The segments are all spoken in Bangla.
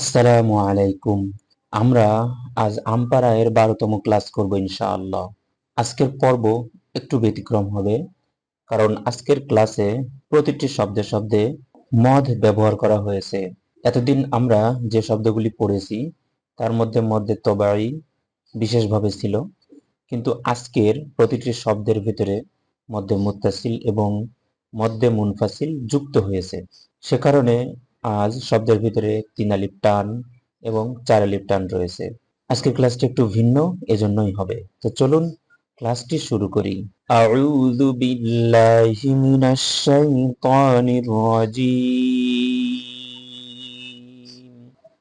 আসসালামু আলাইকুম। আমরা আজ আমপারায়ের বারোতম ক্লাস করব ইনশাআল্লাহ। আজকের পর্ব একটু ব্যতিক্রম হবে, কারণ আজকের ক্লাসে প্রতিটি শব্দে শব্দে মদ ব্যবহার করা হয়েছে। এতদিন আমরা যে শব্দগুলি পড়েছি, তার মধ্যে মধ্যে তবাই বিশেষভাবে ছিল, কিন্তু আজকের প্রতিটি শব্দের ভিতরে মধ্যে মুত্তাসিল এবং মধ্যে মুনফাসিল যুক্ত হয়েছে। সে কারণে আজ শব্দের ভিতরে তিন আলিফ টান এবং চার আলিফ টান রয়েছে। আজকের ক্লাসটি একটু ভিন্ন, এজন্যই হবে। তো চলুন ক্লাসটি শুরু করি। আউযু বিল্লাহি মিনাশ শাইতানির রাজিম।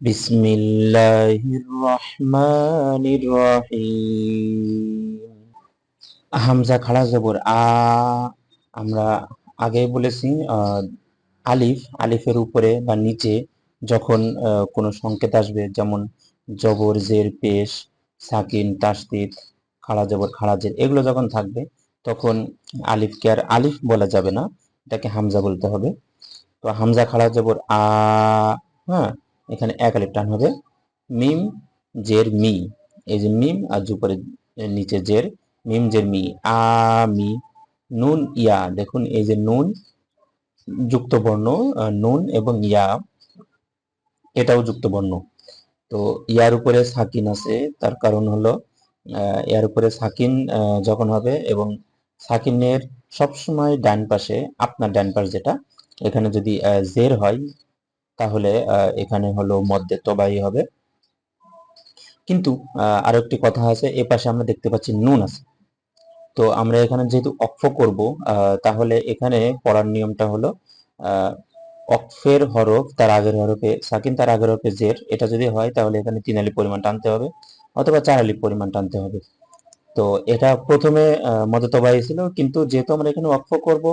বিসমিল্লাহির রহমানির রহিম। হামজা খাড়া জবর আ, আমরা আগে বলেছি আলিফ, আলিফের উপরে বা নিচে যখন কোনো সংকেত আসবে, যেমন জবর, জের, পেশ, সাকিন, তাসদিদ খাড়া জবর খাড়া জের, এগুলো যখন থাকবে, তখন আলিফকে আর আলিফ বলা যাবে না, এটাকে হামজা বলতে হবে। তো হামজা খাড়া জবর, আ হ্যাঁ এখানে এক আলিফ টান হবে। মিম, জের, মি, এই যে মিম আর উপরে নিচে জের, মিম, জের, মি, আ, মি, নুন, ইয়া, দেখুন, এই যে নুন যুক্ত বর্ণ নুন এবং ইয়া। এটাও যুক্ত বর্ণ তো ইয়ার উপরে সাকিন আছে তার কারণ হলো ইয়ার উপরে সাকিন যখন হবে এবং সাকিনের সবসময় ডান পাশে আপনার ডান পাশ যেটা এখানে যদি জের হয় তাহলে এখানে হলো মধ্যে তবাই হবে। কিন্তু আহ, আরও একটি কথা আছে এ পাশে আমরা দেখতে পাচ্ছি নুন আছে। তো আমরা এখানে যেহেতু অক্ফ করব তাহলে এখানে পড়ার নিয়মটা হলো আহ, অক্ফের হরফ তার আগের হরফে সাকিন তার আগের হরফে জের এটা যদি হয় তাহলে এখানে তিন আলিফ পরিমাণ টানতে হবে অথবা চার আলিফ পরিমাণ টানতে হবে। তো এটা প্রথমে মদতবাই ছিল কিন্তু যেহেতু আমরা এখানে অক্ফ করব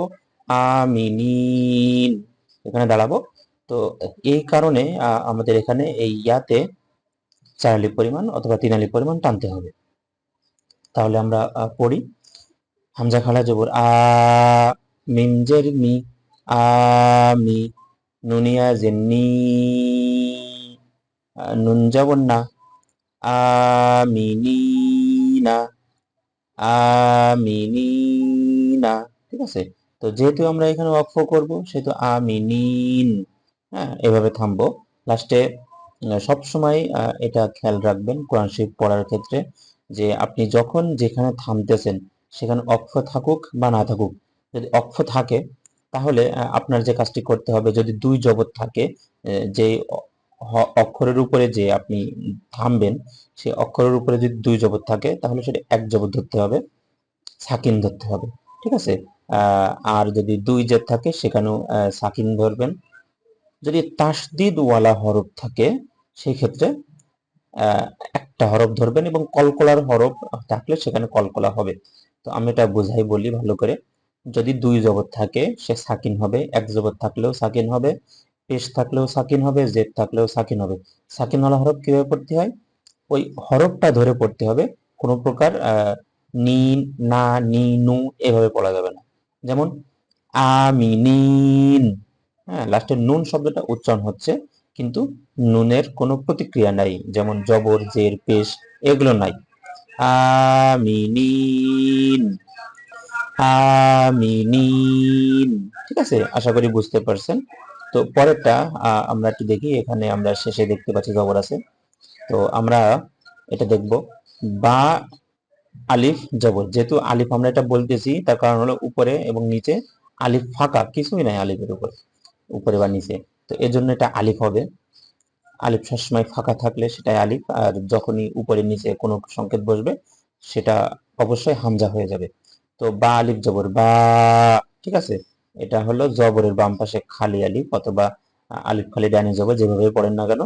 আমিনিন এখানে দাঁড়াবো। তো এই কারণে আমাদের এখানে এই ইয়াতে চার আলিফ পরিমাণ অথবা তিন আলিফ পরিমাণ টানতে হবে। তাহলে আমরা পড়ি। হামজা খালা জবর, আ, মিম জের মি আমি নুনিয়া জেন্নি নুন জবর না আমিনিনা আমিনিনা ঠিক আছে? তো যেহেতু আমরা এখানে অক্ষ করব, সেহেতু আমিনিন হ্যাঁ এভাবে থামবো। লাস্টে সব সময় এটা খেয়াল রাখবেন কোরআন শরীফ পড়ার ক্ষেত্রে যে আপনি যখন যেখানে থামতেছেন সেখানে অক্ষ থাকুক বা না থাকুক, যদি অক্ষ থাকে, তাহলে আপনার যে কাজটি করতে হবে, যদি দুই জবর থাকে যে অক্ষরের উপরে যে আপনি থামবেন, সেই অক্ষরের উপরে যদি দুই জবর থাকে, তাহলে সেটা এক জবর ধরতে হবে, সাকিন ধরতে হবে, ঠিক আছে? আর যদি দুই জের থাকে, সেখানেও সাকিন ধরবেন। যদি তাসদিদ ওয়ালা হরফ থাকে সেই ক্ষেত্রে একটা হরফ ধরবেন এবং কলকলার হরফ থাকলে সেখানে কলকলা হবে। তো আমি এটা বোঝাই বলি ভালো করে। যদি দুই জবর থাকে, সে সাকিন হবে। এক জবর থাকলেও সাকিন হবে, পেশ থাকলেও সাকিন হবে, জেদ থাকলেও সাকিন হবে। সাকিন ওয়ালা হরফ কীভাবে পড়তে হয়? ওই হরফটা ধরে পড়তে হবে। কোনো প্রকার নি, না, নি, নু এভাবে পড়া যাবে না। যেমন, আমিনিন। হ্যাঁ লাস্টের নুন শব্দটা উচ্চারণ হচ্ছে, কিন্তু নুনের কোনো প্রতিক্রিয়া নাই। যেমন, জবর, জের, পেশ, এগুলো নাই। আমিনিন আমিনিন ঠিক আছে? আশা করি বুঝতে পারছেন। তো পরেরটা আমরা একটু দেখি। এখানে আমরা শেষে দেখতে পাচ্ছি জবর আছে। তো আমরা এটা দেখব। বা, আলিফ, জবর। যেহেতু আলিফ আমরা এটা বলতেছি, তার কারণ হলো উপরে এবং নিচে আলিফ ফাঁকা, কিছুই নাই আলিফের উপরে। উপরে বা নিচে। তো এর জন্য এটা আলিফ হবে। আলিফ সবসময় ফাঁকা থাকলে সেটাই আলিফ, আর যখনই উপরে নিচে কোনো সংকেত বসবে, সেটা অবশ্যই হামজা হয়ে যাবে। তো বা আলিফ জবর, বা, ঠিক আছে? এটা হলো জবরের বাম পাশে খালি আলিফ অথবা আলিফ খালি ডাইনে জবর, যেভাবে পড়েন না কেন,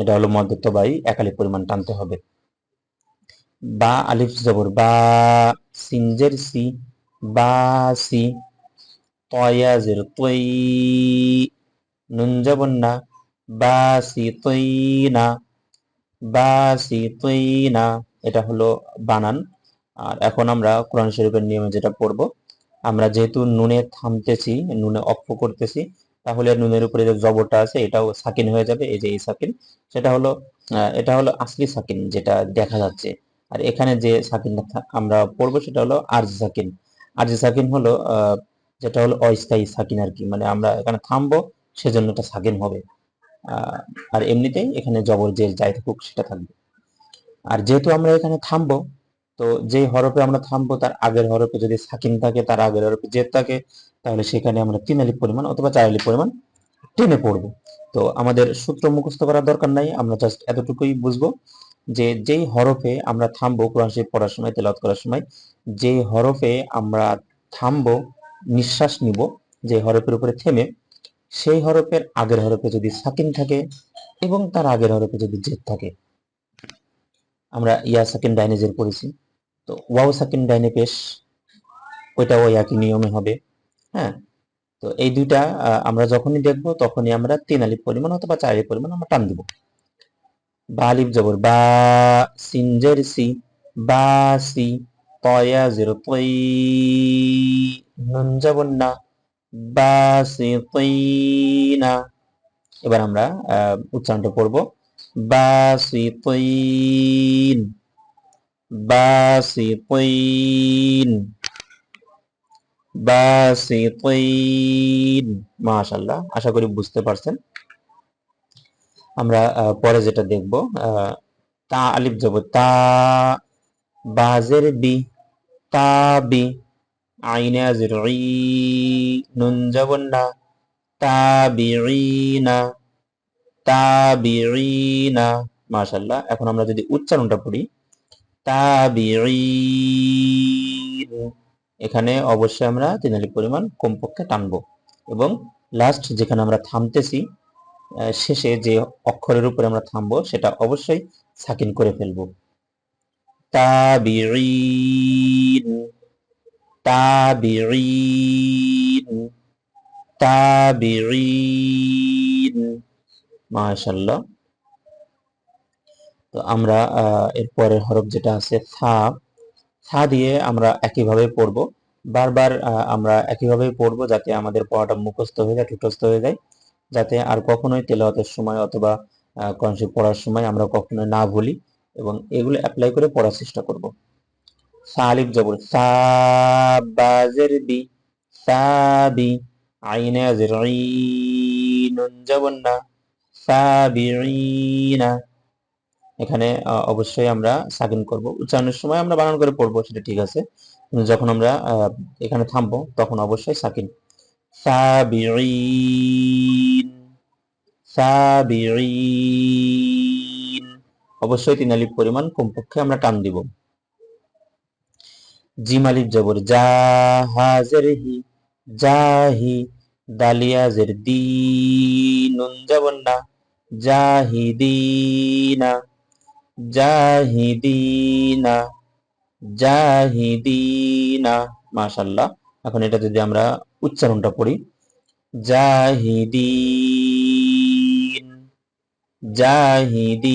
এটা হলো মধ্যত্ব বাই, এক আলিফ পরিমাণ টানতে হবে। বা আলিফ জবর, বা, সিনজের সি, বা, সি তয়াজের তৈ নুন জবর না বা সি না বা সি তৈ এটা হলো বানান। আর এখন আমরা কোরআন শরীফের নিয়মে যেটা পড়ব, আমরা যেহেতু নুনে থামতেছি, নুনে অক্ষ করতেছি, তাহলে নুনের উপরে যে জবরটা আছে, এটাও সাকিন হয়ে যাবে, এই যে এই সাকিন। সেটা হলো এটা হলো আসলি সাকিন যেটা দেখা যাচ্ছে। আর এখানে যে সাকিনটা থা- আমরা পড়ব, সেটা হলো আরজি সাকিন। আরজি সাকিন হলো যেটা হলো অস্থায়ী সাকিন আর কি। মানে আমরা এখানে থামবো সেজন্য এটা সাকিন হবে। আর এমনিতেই এখানে জবর যে যাই থাকুক সেটা থাকবে। আর যেহেতু আমরা এখানে থামবো, তো যে হরফে আমরা থামবো, তার আগের হরফে যদি সাকিন থাকে, তার আগের হরফে জেদ থাকে, তাহলে সেখানে আমরা তিন আলিফ পরিমাণ অথবা চার আলিফ পরিমাণ টেনে পড়ব। তো আমাদের সূত্র মুখস্থ করার দরকার নাই, আমরা জাস্ট এতটুকুই বুঝব যে যেই হরফে আমরা থামবো কোরআন শরীফ পড়ার সময়, তেলাওয়াত করার সময়, যেই হরফে আমরা থামবো, নিঃশ্বাস নিব, যে হরফের উপরে থেমে সেই হরফের আগের হরফে যদি সাকিন থাকে এবং তার আগের হরফে যদি জেদ থাকে। আমরা ইয়া সাকিন ডাইনে জের পড়েছি তো ওয়াও সাকিন ডাইনে পেশ, ওইটাও একই নিয়মে হবে। হ্যাঁ? তো এই দুইটা আমরা যখনই দেখব তখনই আমরা তিন আলিফ পরিমাণ অথবা চার আলিফ পরিমাণ আমরা টান দিব। বা আলিফ জবর, বা সিনজের সি, বা সি তয়া জিরো, তৈ, নুন জবর না বা সি তৈ না এবার আমরা উচ্চারণটা পড়ব। বা সি তৈন বা সি তৈন বাসিতিন। মাশাআল্লাহ, আশা করি বুঝতে পারছেন। আমরা পরে যেটা দেখব তা আলিফ যাব। তা, বাজের বি, তা বি। আইনা জিরই, নুন যাবন না তাবিঈনা তাবিঈনা। মাশাআল্লাহ, এখন আমরা যদি উচ্চারণটা পড়ি, তাবিঈন। এখানে অবশ্যই আমরা তিন আলিফ পরিমাণ কমপক্ষে টানবো। এবং লাস্ট যেখানে আমরা থামতেছি শেষে যে অক্ষরের উপরে আমরা থামবো, সেটা অবশ্যই সাকিন করে ফেলব। তাবিঈন। তাবিঈন তাবিঈন। মাশাআল্লাহ। তো আমরা আহ, এর পরের হরফ যেটা আছে থা থা দিয়ে আমরা একইভাবে পড়ব। বারবার আমরা একইভাবে পড়ব যাতে আমাদের পড়াটা মুখস্থ হয়ে যায় ঠুটস্থ হয়ে যায়। যাতে আর কখনোই তেলাওয়াতের সময় অথবা কনসেপ পড়ার সময় আমরা কখনোই না ভুলি এবং এগুলো অ্যাপ্লাই করে পড়ার চেষ্টা করব। সালিফ জবর সা বাজের বি, সাবি আইনা নুন জবর না, সাবিঈনা। এখানে অবশ্যই আমরা সাকিন করব। উচ্চারণের সময় আমরা বানান করে পড়ব, সেটা ঠিক আছে। যখন আমরা এখানে থামবো, তখন অবশ্যই সাকিন। সাবিঈন সাবিঈন। অবশ্যই তিন আলিফ পরিমাণ কমপক্ষে আমরা টান দিব। জিম আলিফ জবর জা হাজের হি, জাহি দালিয়া জের দি নুন জবর না, জাহিদিনা জাহিদিনা জাহিদিনা। মাশাল্লাহ এখন এটা যদি আমরা উচ্চারণটা পড়ি, জাহিদিন জাহিদিন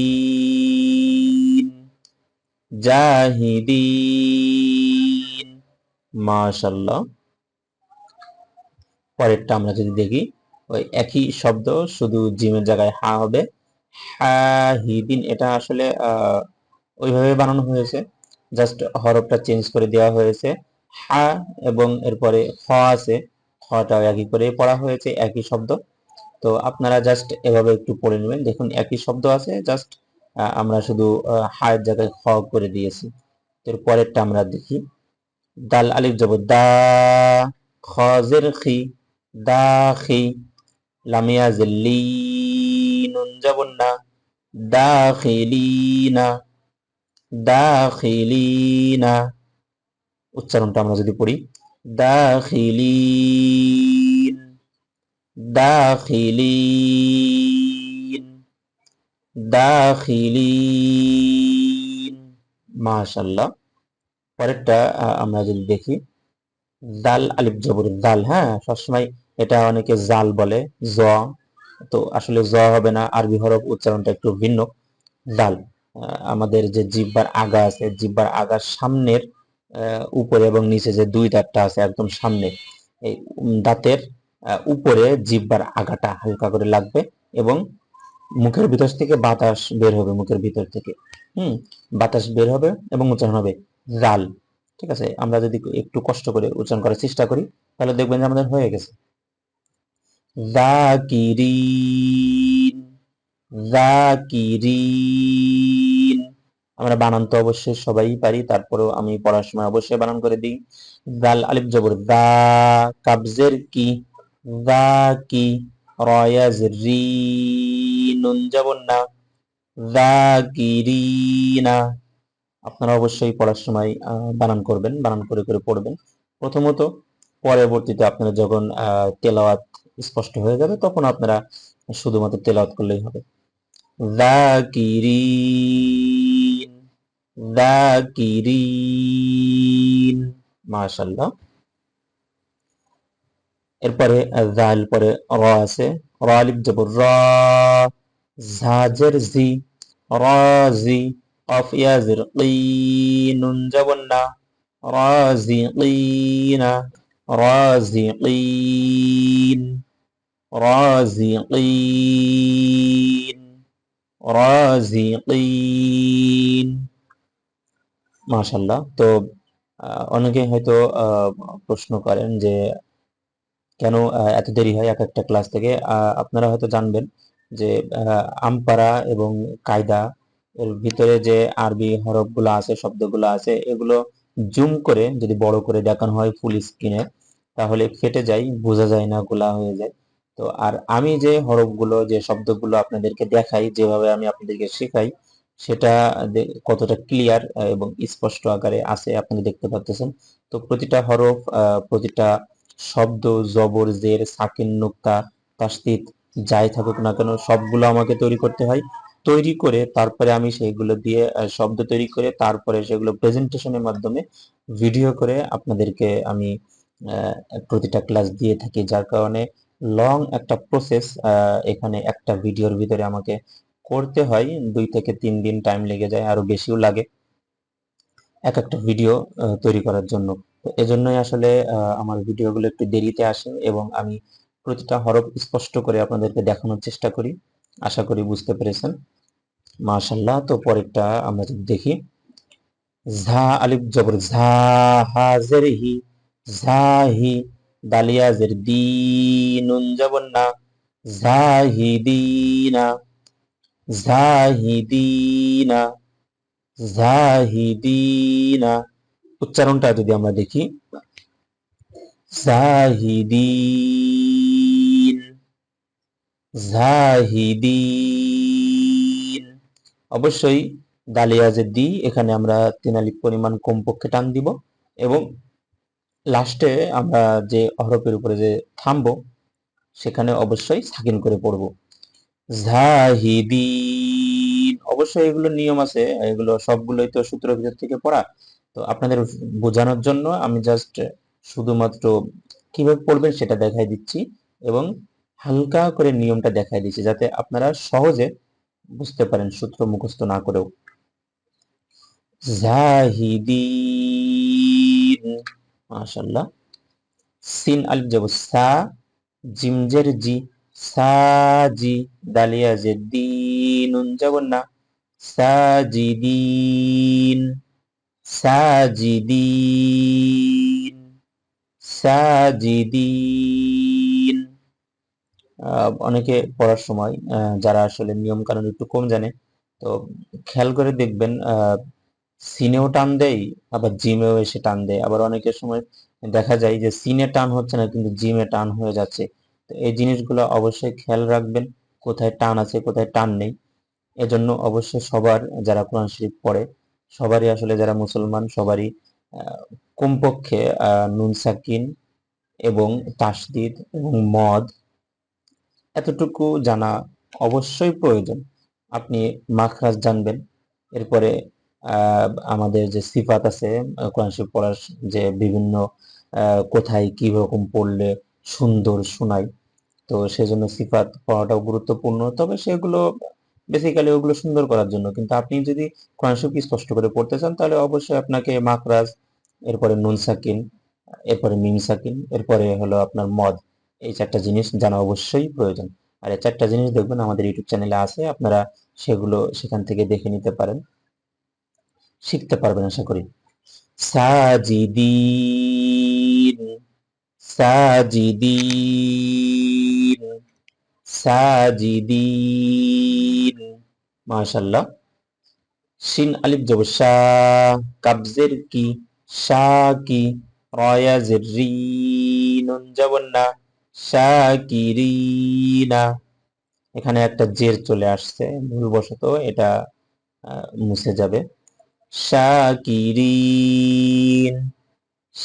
জাহিদিন। মাশাল্লাহ। পরেরটা আমরা যদি দেখি, ওই একই শব্দ, শুধু জিমের জায়গায় হা হবে। হাহিদিন, এটা আসলে ওইভাবে বানানো হয়েছে। জাস্ট হরফটা চেঞ্জ করে দেওয়া হয়েছে। হা এবং এরপরে খ আছে। খটাও একই করে পড়া হয়েছে, একই শব্দ। তো আপনারা জাস্ট এভাবে একটু পড়ে নেবেন। দেখুন, একই শব্দ আছে, জাস্ট আমরা শুধু হায়ের জায়গায় খ করে দিয়েছি। এর পরেরটা আমরা দেখি। দাল, আলিফ যাব, দা খজের খি দা খি লামিয়া, জিল্লি, নুন যাবন না, দাখিলিনা দাখিলিনা। উচ্চারণটা আমরা যদি পড়ি, দাখিলিন দাখিলিন দাখিলিন, মাশাল্লাহ। পরেরটা আমরা যদি দেখি, দাল, আলিফ জবর দাল হ্যাঁ? সবসময় এটা অনেকে জাল বলে, জ, তো আসলে জ হবে না, আরবি হরফ উচ্চারণটা একটু ভিন্ন, দাল। আমাদের যে জিহ্বার আগা আছে জিহ্বার আগার সামনের উপরে এবং নিচে যে দুই দাঁতটা আছে, একদম সামনে, এই দাঁতের উপরে জিব্বার আগাটা হালকা করে লাগবে এবং মুখের ভিতর থেকে বাতাস বের হবে, মুখের ভিতর থেকে, হুম? বাতাস বের হবে এবং উচ্চারণ হবে জাল, ঠিক আছে? আমরা যদি একটু কষ্ট করে উচ্চারণ করার চেষ্টা করি, তাহলে দেখবেন যে আমাদের হয়ে গেছে। আমরা বানান তো অবশ্যই সবাই পারি, তারপরেও আমি পড়ার সময় অবশ্যই বানান করে দিই। জাল, আলিফ, জবর, দা কাবজের কি? দা কি রয়াজ রি নুন জবর না। দা জাকিরিনা। আপনারা অবশ্যই পড়ার সময় বানান করবেন, বানান করে করে পড়বেন। প্রথমত, পরবর্তীতে আপনারা যখন তেলাওয়াত স্পষ্ট হয়ে যাবে, তখন আপনারা শুধুমাত্র তেলাওয়াত করলেই হবে। জাকিরিন এরপরে জাল পরে র আছে। র আলিফ জবর র, ঝাজের জি রাজি قاف يا زرقين جبنا رازقين رازقين رازقين রাজিকিন মাশাল্লাহ তো আহ, অনেকে হয়তো আহ, প্রশ্ন করেন যে কেন আহ, এত দেরি হয় এক একটা ক্লাস থেকে আহ, আপনারা হয়তো জানবেন যে আহ, আমপারা এবং কায়দা এর ভিতরে যে আরবি হরফগুলো আছে, শব্দগুলো আছে, এগুলো জুম করে যদি বড় করে দেখানো হয় ফুল স্ক্রিনে তাহলে ফেটে যায়, বোঝা যায় না, গোলা হয়ে যায়। তো আর আমি যে হরফগুলো, যে শব্দগুলো আপনাদেরকে দেখাই, যেভাবে আমি আপনাদেরকে শেখাই, সেটা কতটা ক্লিয়ার এবং স্পষ্ট আকারে আছে আপনি দেখতে পাচ্ছেন তো প্রতিটা হরফ প্রতিটা শব্দ, জবর, জের, সাকিন, নুক্তা তাসদিদ যাই থাকুক না কেন, সবগুলো আমাকে তৈরি করতে হয়। তৈরি করে তারপরে আমি সেইগুলো দিয়ে শব্দ তৈরি করে তারপরে সেগুলো প্রেজেন্টেশনের মাধ্যমে ভিডিও করে আপনাদেরকে আমি প্রতিটা ক্লাস দিয়ে থাকি। যার কারণে লং একটা প্রসেস এখানে একটা ভিডিওর ভিতরে আমাকে করতে হয়। দুই থেকে তিন দিন টাইম লেগে যায়, আরও বেশিও লাগে এক একটা ভিডিও তৈরি করার জন্য। তো এজন্যই আসলে আমার ভিডিওগুলো একটু দেরিতে আসে এবং আমি প্রতিটা হরফ স্পষ্ট করে আপনাদেরকে দেখানোর চেষ্টা করি। আশা করি বুঝতে পেরেছেন। মাশাল্লাহ তো পরেরটা আমরা যদি দেখি। ঝা আলিফ জবর, ঝা হাজের হি ঝাহি দালিয়া জের দি, নুন জবর না জাহিদিনা জাহিদিনা জাহিদিনা উচ্চারণটা যদি আমরা দেখি জাহিদিন জাহিদিন। অবশ্যই দালিয়া যে দি এখানে আমরা তিনালিপ পরিমাণ কমপক্ষে টান দিব এবং লাস্টে আমরা যে হরফের উপরে যে থামবো, সেখানে অবশ্যই সাকিন করে পড়ব। জাহিদিন। অবশ্যই এগুলো নিয়ম আছে, এগুলো সবগুলোই তো সূত্রের ভিতর থেকে পড়া। তো আপনাদের বোঝানোর জন্য আমি জাস্ট শুধুমাত্র কীভাবে পড়বেন সেটা দেখাই দিচ্ছি এবং হালকা করে নিয়মটা দেখাই দিচ্ছি যাতে আপনারা সহজে বুঝতে পারেন সূত্র মুখস্থ না করেও। জাহিদিন মাশাল্লাহ সিন আলিফ যাব, সা জিমজের জি সাজি দালিয়া যে দিনুন যাবন না। সাজিদিন সাজিদিন সাজিদিন অনেকে পড়ার সময় যারা আসলে নিয়ম কানুন একটু কম জানে, তো খেয়াল করে দেখবেন সিনেও টান দেয়, আবার জিমেও এসে টান দেয়। আবার অনেকের সময় দেখা যায় যে সিনে টান হচ্ছে না, কিন্তু জিমে টান হয়ে যাচ্ছে। তো এই জিনিসগুলো অবশ্যই খেয়াল রাখবেন, কোথায় টান আছে, কোথায় টান নেই। এজন্য অবশ্যই সবার, যারা কোরআন শরীফ পড়ে, সবারই আসলে যারা মুসলমান, সবারই কমপক্ষে নুন সাকিন এবং তাসদিদ এবং মদ এতটুকু জানা অবশ্যই প্রয়োজন। আপনি মাখরাজ জানবেন। এরপরে আমাদের যে সিফাত আছে, কোরআন পড়ার যে বিভিন্ন কোথায় কি রকম পড়লে সুন্দর শোনায়, তো সেজন্য সিফাত পড়াটাও গুরুত্বপূর্ণ। তবে সেগুলো বেসিক্যালি ওগুলো সুন্দর করার জন্য। কিন্তু আপনি যদি কোরআন শরীফ স্পষ্ট করে পড়তে চান, তাহলে অবশ্যই আপনাকে মাখরাজ, এরপরে নুন সাকিন, এরপরে মিম সাকিন, এরপরে হলো আপনার মদ। এই চারটা জিনিস জানা অবশ্যই প্রয়োজন। আর এই চারটা জিনিস দেখবেন আমাদের ইউটিউব চ্যানেলে আছে, আপনারা সেগুলো সেখান থেকে দেখে নিতে পারেন। শিখতে পারবেন, আশা করি। সাজিদিন সাজিদিন সাজিদিন। মাশাল্লাহ শিন আলিফ জব শাহ কাবজের কি শাহ কি রয়াজের রি, নুন না। শাকিরিনা। এখানে একটা জের চলে আসছে, ভুলবশত এটা মুছে যাবে। শাকিরিন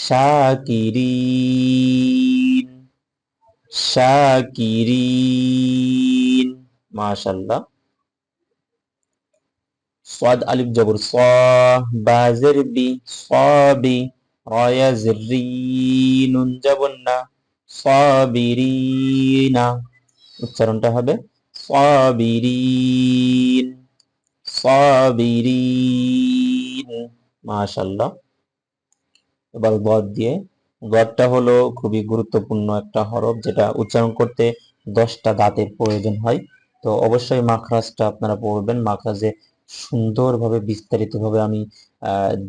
শাকিরিন শাকিরিন। মাশাল্লাহ সাদ আলিফ জবর স, বাজের বি সবি রয়া জিরিনুন জবন্না সাবিরিনা। উচ্চারণটা হবে সাবিরিন। সাবিরিন। মাশাল্লাহ এবার গদ দিয়ে, গদটা হলো খুবই গুরুত্বপূর্ণ একটা হরফ যেটা উচ্চারণ করতে দশটা দাঁতের প্রয়োজন হয়। তো অবশ্যই মাখরাজটা আপনারা পড়বেন। মাখরাজে সুন্দরভাবে, বিস্তারিতভাবে আমি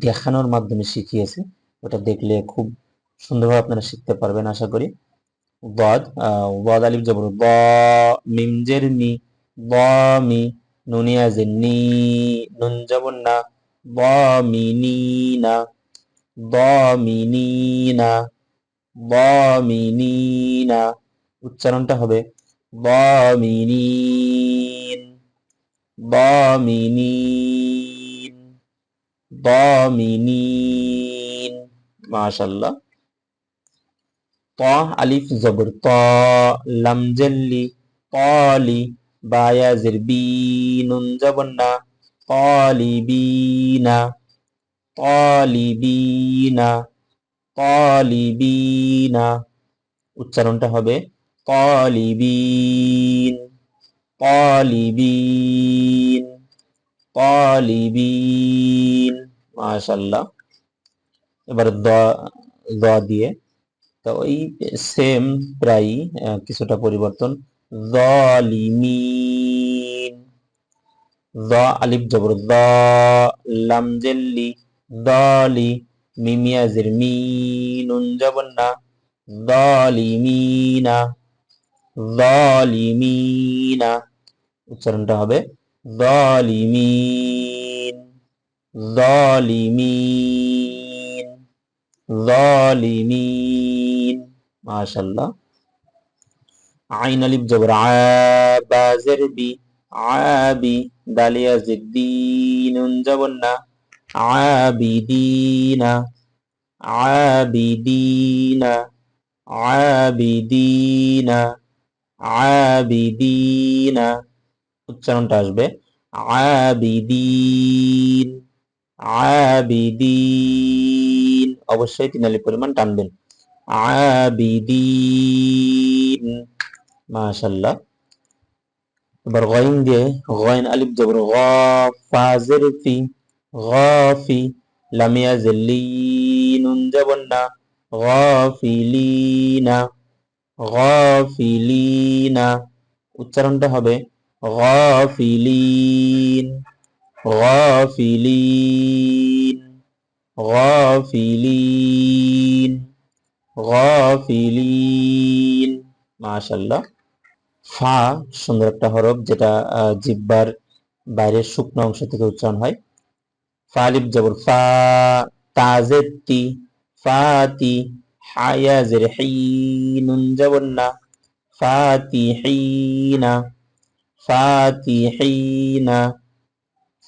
দেখানোর মাধ্যমে শিখিয়েছি। ওটা দেখলে খুব সুন্দরভাবে আপনারা শিখতে পারবেন, আশা করি। নুন জবর না ব মি, নি, না ব মি, নি, না ব মি, নি, না, উচ্চারণটা হবে ব মি নিন ব মি নিন ব মি নিন মাশাল্লাহ ত আলিফ জবর, ত লাম জেল্লি তলি বায়াজের বি নুন জবর না তলিবিনা তলিবিনা তলিবিনা উচ্চারণটা হবে তলিবিন তলিবিন তলিবিন মাশাল্লাহ। এবার দ দ দিয়ে তো ওই সেম প্রায় কিছুটা পরিবর্তন। জালিমিন দ আলিফ জবর দ লাম জেল্লি দলি মিমিয়া জির মি নুন জবর না জালিমিনা জালিমিনা উচ্চারণটা হবে জালিমিন জালিমিন জালিমিন মাশাল্লাহ আইন আলিফ জবর আ বা আবি দালিয়া জিদ্দিন জবর না, আবিদিনা আবিদিনা আবিদিনা আবিদিনা। উচ্চারণটা আসবে, আবিদিন আবিদিন। অবশ্যই তিন আলিফ পরিমাণ টানবেন। আবিদিন। মাশাল্লাহ এবার গইন দিয়ে, গইন আলিফ জবর গ ফাজের ফি গাফি লামিয়া জিল্লিনুন জবর না গাফিলিনা গাফিলিনা উচ্চারণটা হবে গাফিলিন গাফিলিন গাফিলিন গাফিলিন। মাশাল্লাহ ফা সুন্দর একটা হরফ যেটা আহ, জিহ্বার বাইরের শুকনো অংশ থেকে উচ্চারণ হয়। ফালিব জবর ফা তাজেতি ফাতি হায়াজের হিনুন জবর না। ফাতিহিনা ফাতিহিনা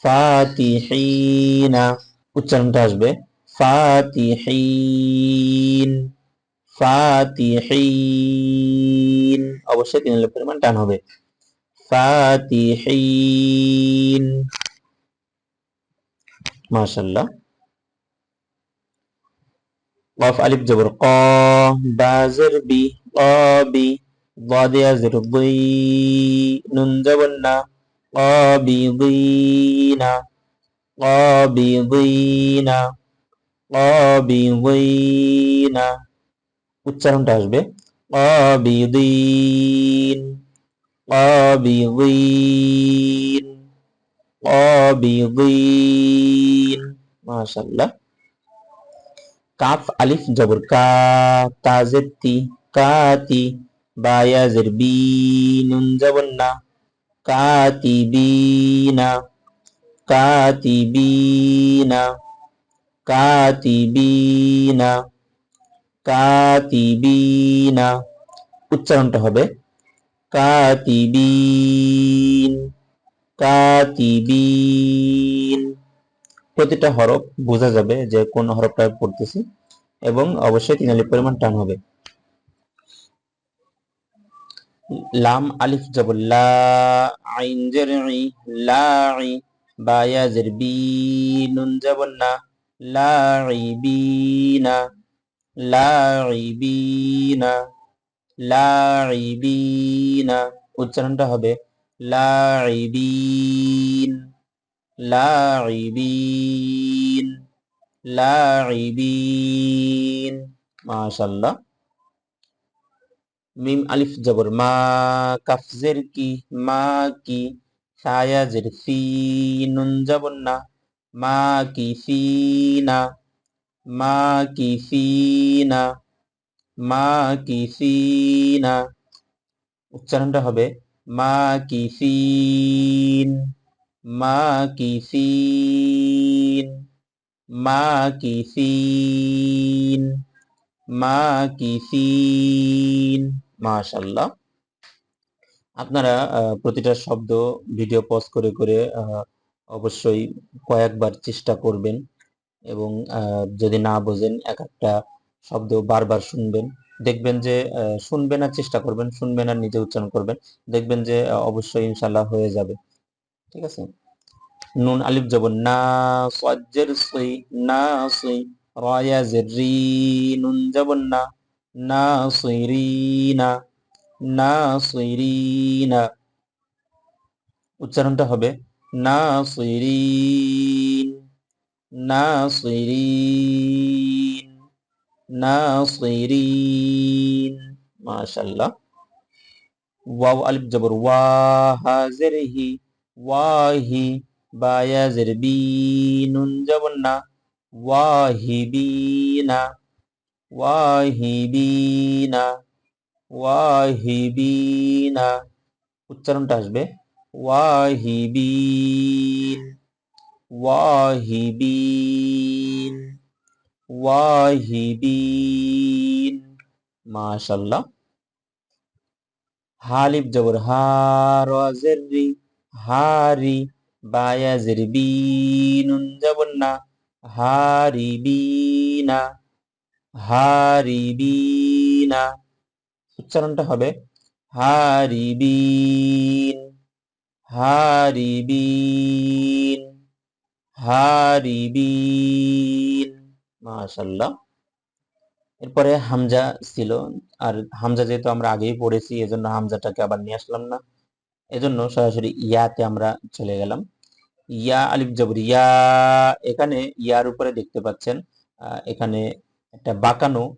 ফাতিহিনা উচ্চারণটা আসবে ফাতিহিন ফাতিহিন অবশ্যই তিন আলিফ পরিমাণ টান হবে ফাতিহিন মাশাল্লাহ قاف ألف جبر قا بازر بي قابي ضاد يزر ضي نون جبرنا قابضين قابضين قابضين উচ্চারণটা আসবে। অবিদিন অবিদিন অবিদিন। মাশাল্লাহ কাফ, আলিফ, জবর। কা তাজেতি কাতি বায়াজের বি নুন, জবর, না। কাতি বি, না। কাতি কাতিবিনা না। কাতিবিনা। উচ্চারণটা হবে কাতিবিন কাতিবিন। প্রতিটা হরফ বোঝা যাবে যে কোন হরফটা পড়তেছি এবং অবশ্যই তিন আলিফ পরিমাণ টান হবে। লাম, আলিফ জবর লা, আইন জের ই লাই বা ইয়া জের বি, নুন জবর না লাইবিনা লাইবিনা লাইবিনা উচ্চারণটা হবে লাইবিন লাইবিন লাইবিন মাশাআল্লাহ। মিম আলিফ জবর মা, কাফ জের কি, মা কি ছায়া জের ফি, নুন জবর না, মা কি ফিনা মা কি ফিনা মা কি ফিনা উচ্চারণটা হবে মা কি ফিন মা কি মা কি মা কি ফিন মাশাল্লাহ আপনারা প্রতিটা শব্দ ভিডিও পজ করে করে অবশ্যই কয়েকবার চেষ্টা করবেন। এবং যদি না বোঝেন, এক একটা শব্দ বারবার শুনবেন। দেখবেন যে শুনবেন আর চেষ্টা করবেন, শুনবেন আর নিজে উচ্চারণ করবেন। দেখবেন যে অবশ্যই ইনশাল্লাহ হয়ে যাবে। ঠিক আছে? নুন, আলিফ জবর না সই না সই, রয়া রি, নুন জবর না না সই, রি, না না সই, রি, না। উচ্চারণটা হবে, না সই রি না সই না সই মাশাল্লাহ ওয়াও, আলিফ, জবর ওয়া হাজের হি ওয়াহি বায়াজের বি নুন জবর না, ওয়াহিবিনা ওয়াহিবিনা ওয়াহিবিনা। উচ্চারণটা আসবে, ওয়াহিবিন। ওয়াহিবিন ওয়াহিবিন। মাশাল্লাহ হালিফ জবর হা রাজের হারি বায়াজের বি নুন জবর না। হারিবিনা হারিবিনা উচ্চারণটা হবে হারিবিন হারিবিন হারিবিন। মাশাল্লাহ এরপরে হামজা ছিল। আর হামজা যেহেতু আমরা আগেই পড়েছি, এজন্য হামজাটাকে আবার নিয়ে আসলাম না। এজন্য সরাসরি ইয়াতে আমরা চলে গেলাম। ইয়া আলিফ জবর, ইয়া এখানে ইয়ার উপরে দেখতে পাচ্ছেন এখানে একটা বাঁকানো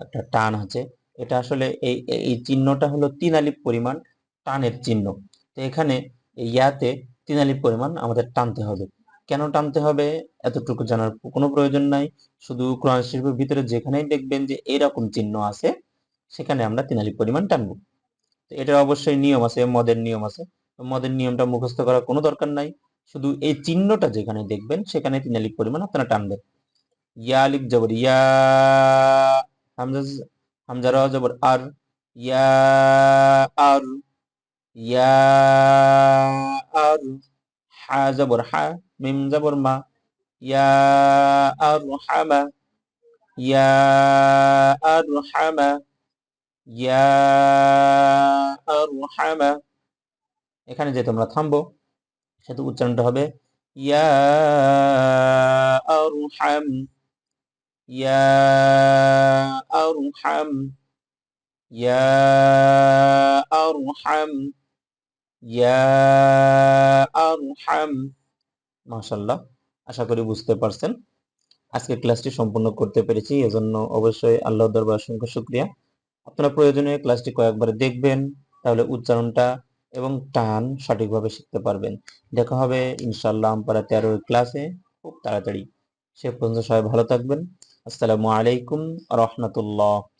একটা টান আছে। এটা আসলে এই- এই চিহ্নটা হলো তিন আলিফ পরিমাণ টানের চিহ্ন। তো এখানে ইয়াতে তিন পরিমাণ আমাদের টানতে হবে। কেন টানতে হবে? এতটুকু জানার কোনো প্রয়োজন নাই। শুধু কোরআন শরীফের ভিতরে যেখানেই দেখবেন যে এরকম চিহ্ন আছে, সেখানে আমরা তিন আলিফ পরিমাণ টানবো। তো এটার অবশ্যই নিয়ম আছে, মদের নিয়ম আছে। মদের নিয়মটা মুখস্থ করার কোনো দরকার নাই। শুধু এই চিহ্নটা যেখানে দেখবেন, সেখানে তিন আলিফ পরিমাণ আপনারা টানবেন। ইয়া আলিফ জবর, ইয়া হামজা হামজা জবর, আর। ইয়া আর। ইয়া আর হা জবর হা, মিম জবর মা। ইয়া আর হামা ইয়া আর হামা ইয়া আর হামা এখানে যে তোমরা থামবো সেতু উচ্চারণটা হবে, ইয়া আরহাম ইয়া আরহাম ইয়া আরহাম ইয়া মাশাল্লাহ আশা করি বুঝতে পারছেন। আজকে ক্লাসটি সম্পূর্ণ করতে পেরেছি, এজন্য অবশ্যই আল্লাহ দরবার অসংখ্য শুক্রিয়া। আপনারা প্রয়োজনে ক্লাসটি কয়েকবার দেখবেন, তাহলে উচ্চারণটা এবং টান সঠিকভাবে শিখতে পারবেন। দেখা হবে ইনশাল্লাহ আমপারা তেরোর ক্লাসে। খুব তাড়াতাড়ি। সে পর্যন্ত সবাই ভালো থাকবেন। আসসালামু আলাইকুম রহমতুল্লাহ।